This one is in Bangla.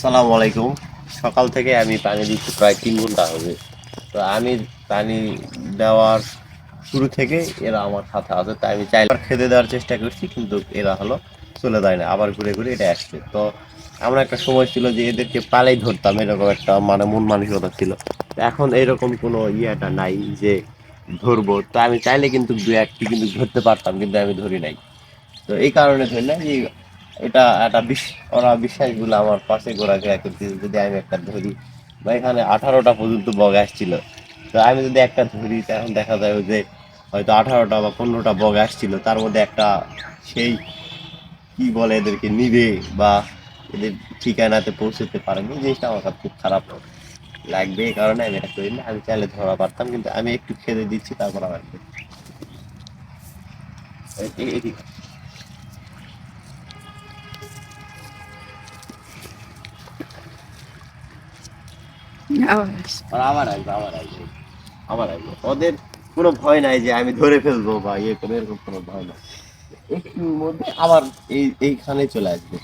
আসসালামু আলাইকুম। সকাল থেকে আমি পানি দিচ্ছি প্রায় তিন ঘণ্টা হবে। তো আমি পানি দেওয়ার শুরু থেকে এরা আমার সাথে আছে, তাই আমি চাইলে খেতে দেওয়ার চেষ্টা করছি, কিন্তু এরা হলো চলে যায় না, আবার ঘুরে ঘুরে এটা আসছে। তো আমার একটা সময় ছিল যে এদেরকে পালাই ধরতাম, এরকম একটা মানে মন মানসিকতা ছিল। এখন এরকম কোনো ইয়েটা নাই যে ধরবো। তো আমি চাইলে কিন্তু দু একটি কিন্তু ধরতে পারতাম, কিন্তু আমি ধরি নাই। তো এই কারণে ধরি না যে এটা একটা বিশ ওরা বিশ্বাসগুলো আমার পাশে ঘোরাফেরা করতেছে যদি আমি একটা ধরি। বা এখানে আঠারোটা পর্যন্ত বগ আসছিল। তো আমি যদি একটা ধরি, তখন দেখা যায় যে হয়তো আঠারোটা বা পনেরোটা বগ আসছিল। তার মধ্যে একটা সেই, কি বলে এদেরকে, নিবে বা এদের ঠিকানাতে পৌঁছতে পারেনি জিনিসটা আমার কাছে খুব খারাপ লাগবে এই কারণে আমি এটা করি না। আমি চাইলে ধরা পারতাম, কিন্তু আমি একটু খেতে দিচ্ছি, তারপর আমার আবার আসবে আবার আসবে আবার আসবে। ওদের কোনো ভয় নাই যে আমি ধরে ফেলব বা ইয়ে করে এরকম কোনো ভয় নাই। একটু মধ্যে আবার এই, এইখানে চলে আসবে।